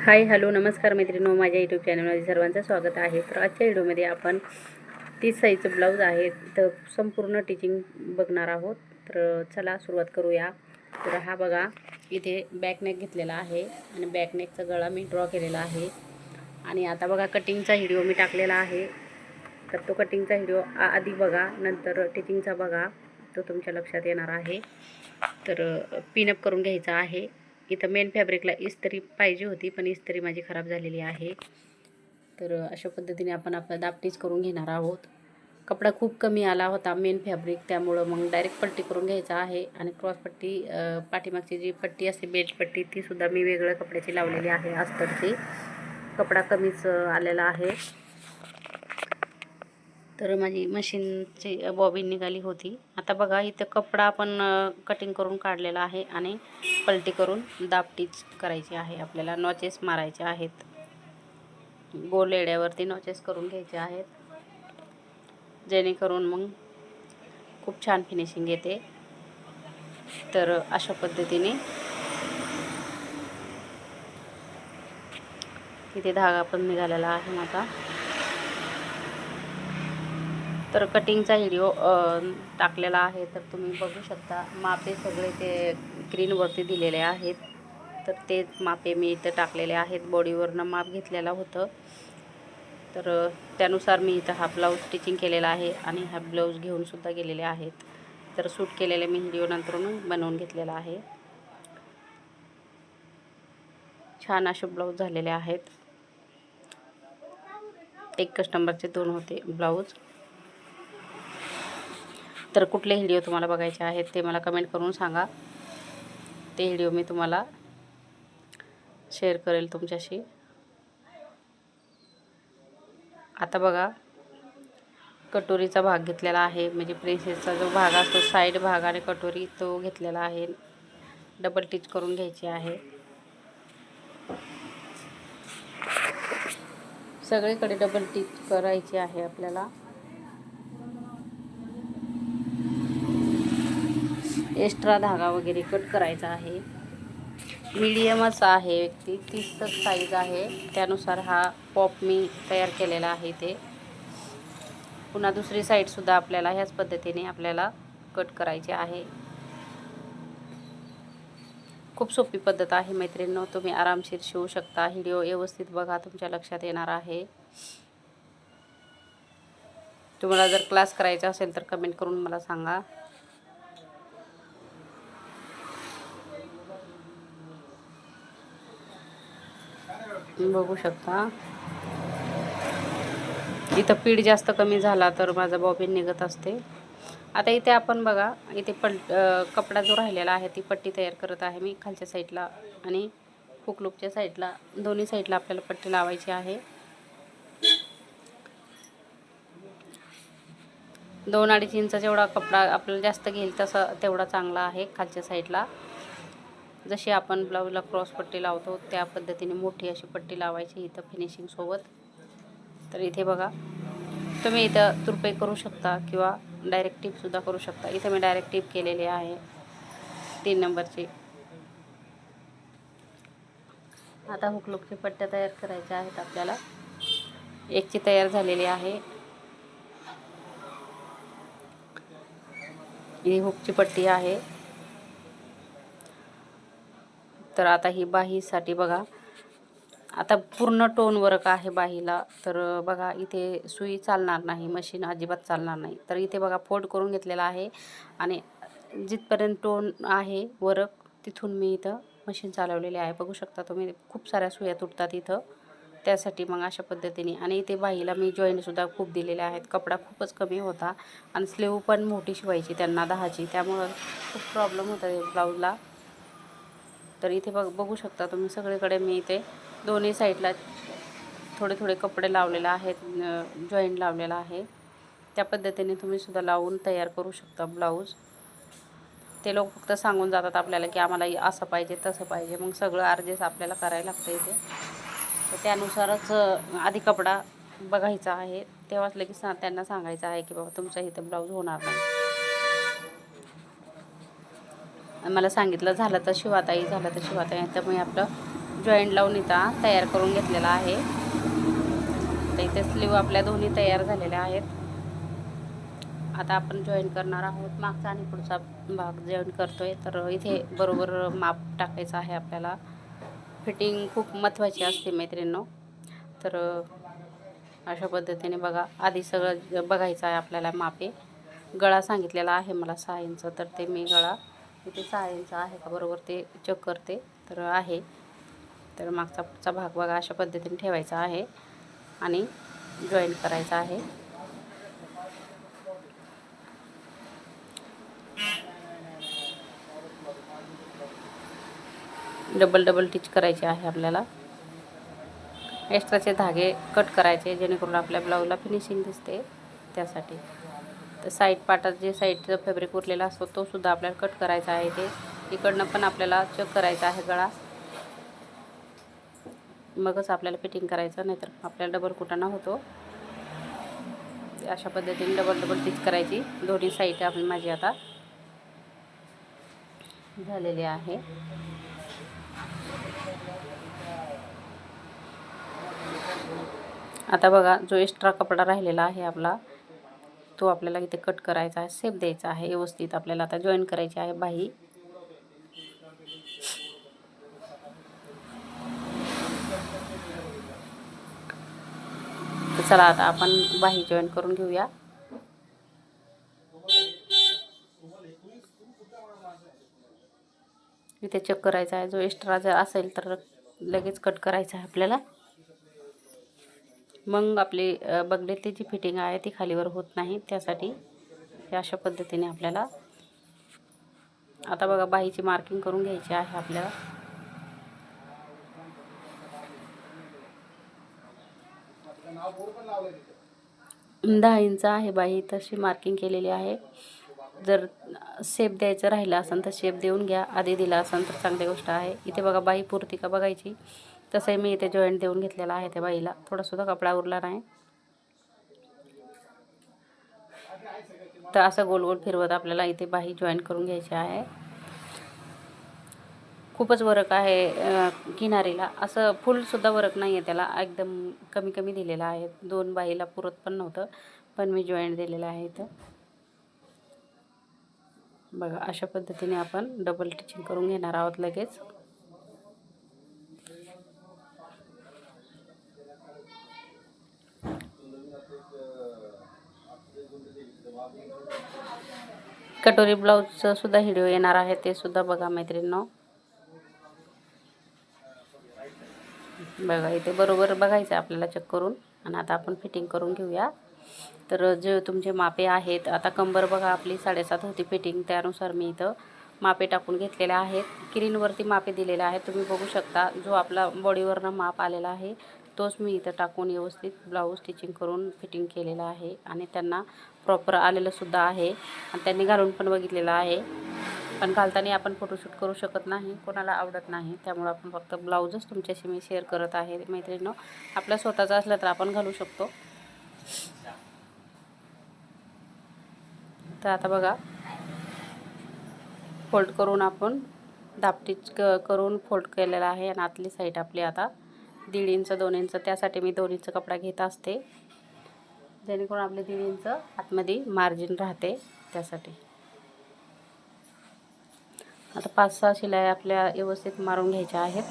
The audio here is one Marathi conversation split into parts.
हाय हॅलो नमस्कार मैत्रिणी माझ्या यूट्यूब चॅनलमध्ये सर्वांचं स्वागत आहे. तर आजच्या व्हिडिओमध्ये आपण तीस साईजचं ब्लाऊज आहे तर संपूर्ण टिचिंग बघणार आहोत. तर चला सुरुवात करूया. तर हा बघा इथे बॅकनेक घेतलेला आहे आणि बॅकनेकचा गळा मी ड्रॉ केलेला आहे. आणि आता बघा कटिंगचा व्हिडिओ मी टाकलेला आहे. तर तो कटिंगचा व्हिडिओ आधी बघा नंतर टिचिंगचा बघा. तो तुमच्या लक्षात येणार आहे. तर पिनअप करून घ्यायचा आहे. इथं मेन फॅब्रिकला इस्त्री पाहिजे होती पण इस्त्री माझी खराब झालेली आहे. तर अशा पद्धतीने आपण आपलं दापटीच करून घेणार आहोत. कपडा खूप कमी आला होता मेन फॅब्रिक त्यामुळं मग डायरेक्ट पट्टी करून घ्यायचा आहे. आणि क्रॉस पट्टी पाठीमागची जी पट्टी असते बेल्ट पट्टी तीसुद्धा मी वेगळ्या कपड्याची लावलेली आहे अस्तरची. कपडा कमीच आलेला आहे. तर माझी मशीनची बॉबीन निघाली होती. आता बघा इथं कपडा आपण कटिंग करून काढलेला आहे. आणि पलटी करून दापटीच करायची आहे. आपल्याला नॉचेस मारायचे आहेत. गोल एड्यावरती नॉचेस करून घ्यायचे आहेत. जेणेकरून मग खूप छान फिनिशिंग येते. तर अशा पद्धतीने तिथे धागा पण निघालेला आहे माझा. तर कटिंगचा व्हिडिओ टाकलेला आहे तर तुम्ही बघू शकता. मापे सगळे ते स्क्रीनवरती दिलेले आहेत. तर ते मापे मी इथं टाकलेले आहेत. बॉडीवरनं माप घेतलेलं होतं. तर त्यानुसार मी इथं हा ब्लाऊज स्टिचिंग केलेला आहे आणि हा ब्लाऊज घेऊनसुद्धा गेलेले आहेत. तर सूट केलेले मी व्हिडिओ नंतरून बनवून घेतलेला आहे. छान असे ब्लाऊज झालेले आहेत. एक कस्टमरचे दोन होते ब्लाऊज तर कुठले व्हिडिओ तुम्हाला बघायचे आहेत ते मला कमेंट करून सांगा. ते व्हिडिओ मी तुम्हाला शेअर करेल तुमच्याशी. आता बघा कटोरीचा भाग घेतलेला आहे. म्हणजे प्रिन्सेसचा जो भाग असतो साईड भाग आणि कटोरी तो घेतलेला आहे. डबल टिच करून घ्यायची आहे. सगळीकडे डबल टिच करायची आहे आपल्याला. एक्स्ट्रा धागा वगैरे कट करायचा आहे. मीडियमच आहे व्यक्ती तीसच साईज आहे. त्यानुसार हा पॉप मी तयार केलेला आहे ते पुन्हा दुसरी साईडसुद्धा आपल्याला ह्याच पद्धतीने आपल्याला कट करायची आहे. खूप सोपी पद्धत आहे मैत्रिणींनो तुम्ही आरामशीर शिवू शकता. व्हिडिओ व्यवस्थित बघा तुमच्या लक्षात येणार आहे. तुम्हाला जर क्लास करायचा असेल तर कमेंट करून मला सांगा. बघू शकता. इथं पीठ जास्त कमी झाला तर माझा बॉबिन निघत असते. आता इथे आपण बघा इथे पल कपडा जो राहिलेला आहे ती पट्टी तयार करत आहे मी खालच्या साईडला आणि हुकलूकच्या साईडला दोन्ही साईडला आपल्याला पट्टी लावायची आहे. दोन अडीच इंच जेवढा कपडा आपल्याला जास्त घेईल तसा तेवढा चांगला आहे खालच्या साईडला. जशी आपण ब्लाऊजला क्रॉस पट्टी लावतो त्या पद्धतीने मोठी अशी पट्टी लावायची इथं फिनिशिंगसोबत तर इथे बघा तुम्ही इथं तुरपे करू शकता किंवा डायरेक्ट टिपसुद्धा करू शकता. इथं मी डायरेक्ट टिप केलेली आहे. तीन नंबरची. आता हुकलुकची पट्ट्या तयार करायच्या आहेत आपल्याला. एकची तयार झालेली आहे. ही हुकची पट्टी आहे. तर आता ही बाहीसाठी बघा. आता पूर्ण टोन वर्क आहे बाहीला. तर बघा इथे सुई चालणार नाही मशीन अजिबात चालणार नाही. तर इथे बघा फोल्ड करून घेतलेला आहे. आणि जिथपर्यंत टोन आहे वर्क तिथून मी इथं मशीन चालवलेले आहे. बघू शकता तुम्ही खूप साऱ्या सुया तुटतात इथं. त्यासाठी मग अशा पद्धतीने. आणि इथे बाहीला मी जॉईंटसुद्धा खूप दिलेले आहेत. कपडा खूपच कमी होता. आणि स्लीव पण मोठी शिवायची त्यांना दहाची. त्यामुळं खूप प्रॉब्लेम होता ब्लाऊजला तर इथे बघ बघू शकता तुम्ही सगळीकडे मी इथे दोन्ही साईडला थोडे थोडे कपडे लावलेले आहेत जॉईंट लावलेला आहे. त्या पद्धतीने तुम्ही सुद्धा लावून तयार करू शकता ब्लाऊज. ते लोक फक्त सांगून जातात आपल्याला की आम्हाला असं पाहिजे तसं पाहिजे. मग सगळं अर्जेस आपल्याला करायला लागतं इथे. तर त्यानुसारच आधी कपडा बघायचा आहे. तेव्हाच लगेच सा त्यांना सांगायचं आहे की बाबा तुमचा इथं ब्लाऊज होणार नाही. मला सांगितलं झालं तर शिवाताई झालं तर शिवाताई. तर मी आपलं जॉईंट लावून इथं तयार करून घेतलेला आहे. तर इथे स्लीव आपल्या दोन्ही तयार झालेल्या आहेत. आता आपण जॉईन करणार आहोत. मागचा आणि पुढचा भाग जॉईन करतोय. तर इथे बरोबर माप टाकायचं आहे आपल्याला. फिटिंग खूप महत्त्वाची असते मैत्रिणींनो. तर अशा पद्धतीने बघा. आधी सगळं बघायचं आहे आपल्याला मापे. गळा सांगितलेला आहे मला सहा इंच. तर ते मी गळा इथे सहा इंच आहे का? बरोबर ते चेक करते तर आहे. तर मागचा पुढचा भाग बघा अशा पद्धतीने ठेवायचा आहे आणि जॉईन करायचा आहे. डबल डबल टिच करायची आहे आपल्याला. एक्स्ट्राचे धागे कट करायचे जेणेकरून आपल्या ब्लाऊजला फिनिशिंग दिसते त्यासाठी. तर साईड पाटात जे साईडचं फॅब्रिक उरलेला असतो तो सुद्धा आपल्याला कट करायचा आहे ते इकडनं पण आपल्याला चेक करायचा आहे गळा. मगच आपल्याला फिटिंग करायचं नाहीतर आपल्याला डबल कुटाणा होतो. अशा पद्धतीने डबल डबल स्टिच करायची. दोन्ही साईड आपली माझी आता. झालेली आहे. आता बघा जो एक्स्ट्रा कपडा राहिलेला आहे आपला तो आपल्याला इथे कट करायचा आहे सेप द्यायचा आहे व्यवस्थित आपल्याला आता जॉईन करायची आहे बाही चला आता आपण बाही जॉईन करून घेऊया. इथे चेक करायचा आहे जो एक्स्ट्रा जर असेल तर लगेच कट करायचा आहे आपल्याला. मग आपली अ, बगलेतली जी फिटिंग आहे ती खालीवर होत नाही. त्यासाठी हे अशा पद्धतीने आपल्याला आता बघा बाहीची मार्किंग करून घ्यायची आहे आपल्याला. दहा इंच आहे बाही तशी मार्किंग केलेली आहे. जर शेप द्यायचं राहिलं असेल तर शेप देऊन घ्या. आधी दिला असेल तर चांगली गोष्ट आहे. इथे बघा बाई पुरती का बघायची? तसंही मी इथे जॉईंट देऊन घेतलेला आहे त्या बाईला. थोडासुद्धा कपडा उरला नाही. तर असं गोल गोल फिरवत आपल्याला इथे बाही जॉईन करून घ्यायची आहे. खूपच वरक आहे किनारीला. असं फुलसुद्धा वरक नाही आहे त्याला. एकदम कमी कमी दिलेलं आहे. दोन बाईला पुरत पण नव्हतं पण मी जॉईंट दिलेलं आहे इथं. बघा अशा पद्धतीने आपण डबल टिचिंग करून घेणार आहोत लगेच. कटोरी ब्लाऊजचं सुद्धा व्हिडिओ येणार आहे ते सुद्धा बघा मैत्रिणींनो. बघा इथे बरोबर बघायचं आहे आपल्याला चेक करून. आणि आता आपण फिटिंग करून घेऊया. तर जे तुमचे मापे आहेत आता कंबर बघा आपली साडेसात होती फिटिंग त्यानुसार मी इथं मापे टाकून घेतलेले आहेत. किरीनवरती मापे दिलेले आहेत. तुम्ही बघू शकता जो आपला बॉडीवरनं माप आलेला आहे तोच मी इथं टाकून व्यवस्थित ब्लाऊज स्टिचिंग करून फिटिंग केलेलं आहे आणि त्यांना प्रॉपर आलेलंसुद्धा आहे. आणि त्यांनी घालून पण बघितलेलं आहे. पण घालताना आपण फोटोशूट करू शकत नाही कोणाला आवडत नाही. त्यामुळं आपण फक्त ब्लाऊजच तुमच्याशी मी शेअर करत आहे. मैत्रिणीनं आपल्या स्वतःचा असलं तर आपण घालू शकतो. तर आता बघा फोल्ड करून आपण दापटीच क करून फोल्ड केलेला आहे आणि आतली साईड आपली आता दीड इंच दोन इंच त्यासाठी मी दोन इंच कपडा घेत असते. जेणेकरून आपले दीड इंच आतमध्ये मार्जिन राहते त्यासाठी. आता पाच सहा शिलाई आपल्या व्यवस्थित मारून घ्यायच्या आहेत.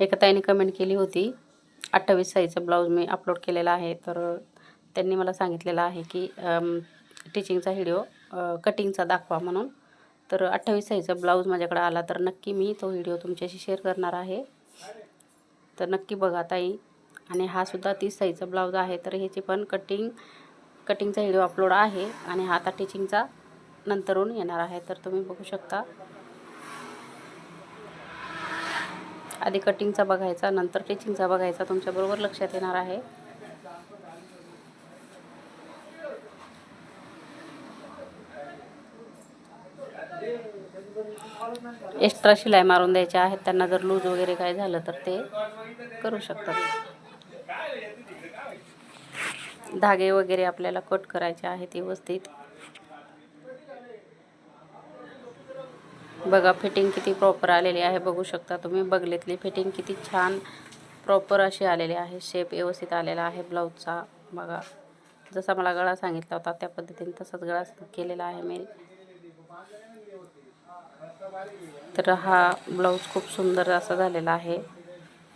एका ताईने कमेंट केली होती अठ्ठावीस साईजचा ब्लाऊज मी अपलोड केलेला आहे. तर त्यांनी मला सांगितलेलं आहे की टिचिंगचा व्हिडिओ कटिंगचा दाखवा म्हणून. तर अठ्ठावीस साईजचा ब्लाऊज माझ्याकडे आला तर नक्की मी तो व्हिडिओ तुमच्याशी शेअर करणार आहे. तर नक्की बघा ताई. आणि हा सुद्धा तीस साईजचा ब्लाऊज आहे. तर ह्याची पण कटिंग कटिंगचा व्हिडिओ अपलोड आहे. आणि हा आता टिचिंगचा नंतरून येणार आहे. तर तुम्ही बघू शकता. आधी कटिंगचा बघायचा नंतर टिचिंगचा बघायचा. तुमच्याबरोबर लक्षात येणार आहे. एक्स्ट्रा शिलाई मारून द्यायच्या आहेत. त्यांना जर लूज वगैरे काय झालं तर ते करू शकतात. धागे वगैरे आपल्याला कट करायचे आहेत व्यवस्थित. बघा फिटिंग किती प्रॉपर आलेली आहे. बघू शकता तुम्ही बगलेतली फिटिंग किती छान प्रॉपर अशी आलेली आहे. शेप व्यवस्थित आलेला आहे ब्लाऊजचा बघा जसा मला गळा सांगितला होता त्या पद्धतीने तसाच गळा केलेला आहे मी तर हा ब्लाऊज खूप सुंदर असा झालेला आहे.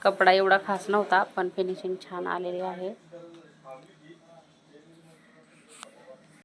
कपडा एवढा खास नव्हता पण फिनिशिंग छान आलेली आहे.